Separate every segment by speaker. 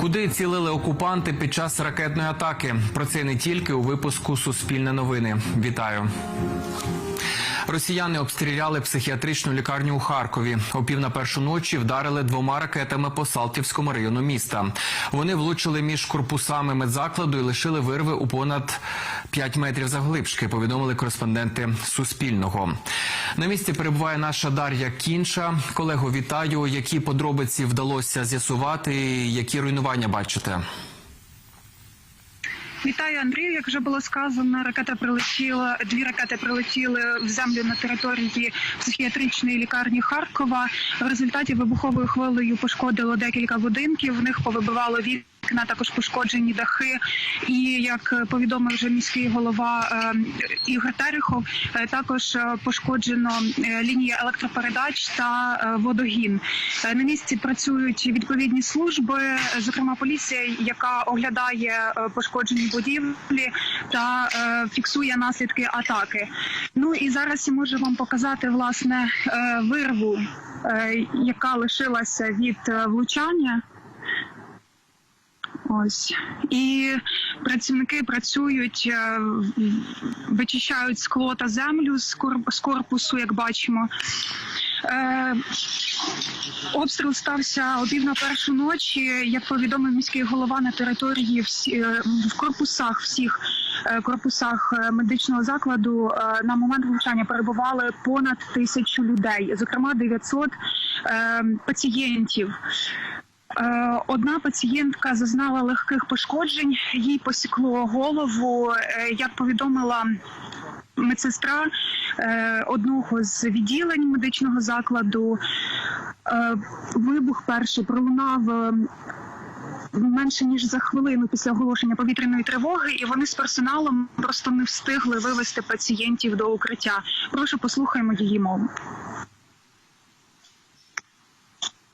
Speaker 1: Куди цілили окупанти під час ракетної атаки? Про це не тільки у випуску Суспільне новини. Вітаю. Росіяни обстріляли психіатричну лікарню у Харкові. О пів на першу ночі вдарили двома ракетами по Салтівському району міста. Вони влучили між корпусами медзакладу і лишили вирви у понад 5 метрів завглибшки. Повідомили кореспонденти Суспільного. На місці перебуває наша Дар'я Кінша. Колего, вітаю. Які подробиці вдалося з'ясувати? Які руйнування бачите?
Speaker 2: Вітаю, Андрію. Як вже було сказано, ракета прилетіла. Дві ракети прилетіли в землю на території психіатричної лікарні Харкова. В результаті вибуховою хвилею пошкодило декілька будинків. В них повибивало вікна, також пошкоджені дахи. І як повідомив вже міський голова е, Ігор Терехов, е, також е, пошкоджено е, лінія електропередач та водогін. На місці працюють відповідні служби, зокрема поліція, яка оглядає пошкоджені будівлі та фіксує наслідки атаки. Ну і зараз я можу вам показати власне вирву, яка лишилася від влучання. Ось і працівники працюють, е, вичищають скло та землю з корпусу, як бачимо. Е, Обстріл стався о пів на першу ночі. Як повідомив міський голова на території всі е, в корпусах всіх корпусах медичного закладу на момент влучання перебували понад тисячу людей, зокрема 900 е, пацієнтів. Е, Одна пацієнтка зазнала легких пошкоджень, їй посікло голову. Е, Як повідомила медсестра е, одного з відділень медичного закладу, вибух перший пролунав. Менше ніж за хвилину після оголошення повітряної тривоги, і вони з персоналом просто не встигли вивести пацієнтів до укриття. Прошу послухаємо її мову.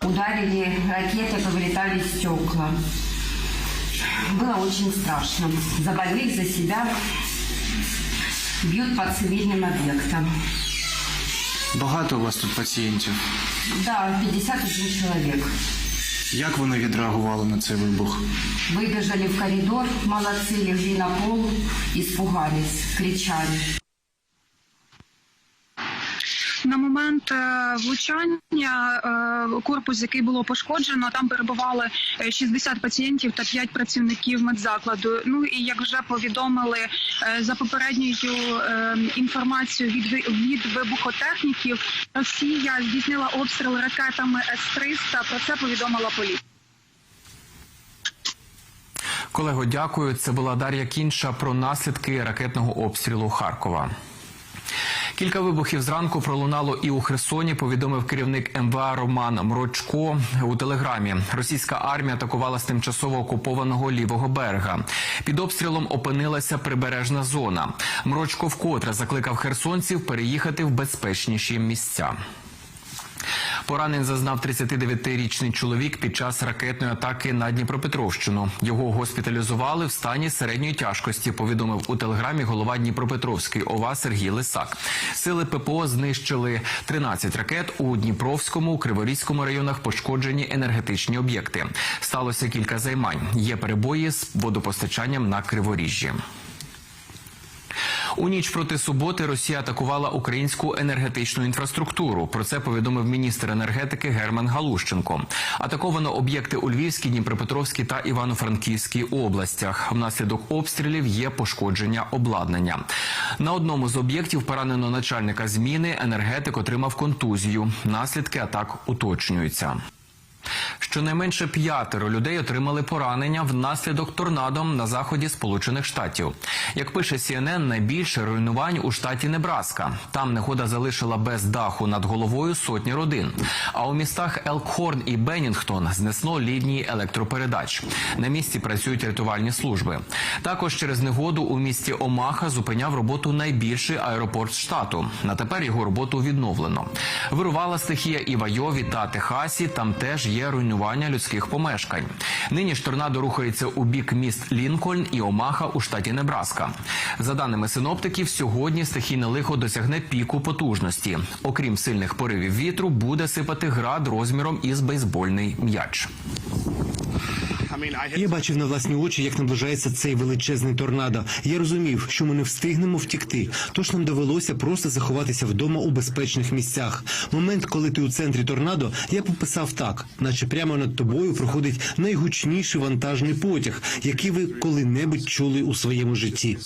Speaker 3: Ударили ракеты, повылетали стекла. Было очень страшно. За больных, за себя бьют по цивильным объектам.
Speaker 4: Багато у вас тут пацієнтів.
Speaker 3: Да, 51 человек.
Speaker 4: Як вони відреагували на цей вибух?
Speaker 3: Выбежали в коридор, молодцы, легли на пол, испугались, кричали.
Speaker 2: Момент е, влучання е, корпус, який було пошкоджено, там перебували е, 60 пацієнтів та 5 працівників медзакладу. Ну і як вже повідомили е, за попередньою е, інформацією від від вибухотехніків, Росія здійснила обстріл ракетами С-300. Про це повідомила поліція.
Speaker 1: Колего, дякую. Це була Дар'я Кінша про наслідки ракетного обстрілу Харкова. Кілька вибухів зранку пролунало і у Херсоні. Повідомив керівник МВА Роман Мрочко у телеграмі. Російська армія атакувала з тимчасово окупованого лівого берега. Під обстрілом опинилася прибережна зона. Мрочко вкотре закликав херсонців переїхати в безпечніші місця. Поранень зазнав 39-річний чоловік під час ракетної атаки на Дніпропетровщину. Його госпіталізували в стані середньої тяжкості. Повідомив у телеграмі голова Дніпропетровської ОВА Сергій Лисак. Сили ППО знищили 13 ракет у Дніпровському, Криворізькому районах. Пошкоджені енергетичні об'єкти. Сталося кілька займань. Є перебої з водопостачанням на Криворіжжі. У ніч проти суботи Росія атакувала українську енергетичну інфраструктуру. Про це повідомив міністр енергетики Герман Галущенко. Атаковано об'єкти у Львівській, Дніпропетровській та Івано-Франківській областях. Внаслідок обстрілів є пошкодження обладнання. На одному з об'єктів поранено начальника зміни. Енергетик отримав контузію. Наслідки атак уточнюються. Щонайменше п'ятеро людей отримали поранення внаслідок торнадо на заході Сполучених Штатів. Як пише CNN, найбільше руйнувань у штаті Небраска. Там негода залишила без даху над головою сотні родин. А у містах Елкхорн і Беннінгтон знесло лінії електропередач. На місці працюють рятувальні служби. Також через негоду у місті Омаха зупиняв роботу найбільший аеропорт штату. На тепер його роботу відновлено. Вирувала стихія і в Айові та Техасі. Там теж є руйнування людських помешкань. Нині ж торнадо рухається у бік міст Лінкольн і Омаха у штаті Небраска. За даними синоптиків, сьогодні стихійне лихо досягне піку потужності. Окрім сильних поривів вітру, буде сипати град розміром із бейсбольний м'яч.
Speaker 5: Я бачив на власні очі, як наближається цей величезний торнадо. Я розумів, що ми не встигнемо втікти. Тож нам довелося просто заховатися вдома у безпечних місцях. Момент, коли ти у центрі торнадо, я пописав так, наче прямо над тобою проходить найгучніший вантажний потяг, який ви коли-небудь чули у своєму житті.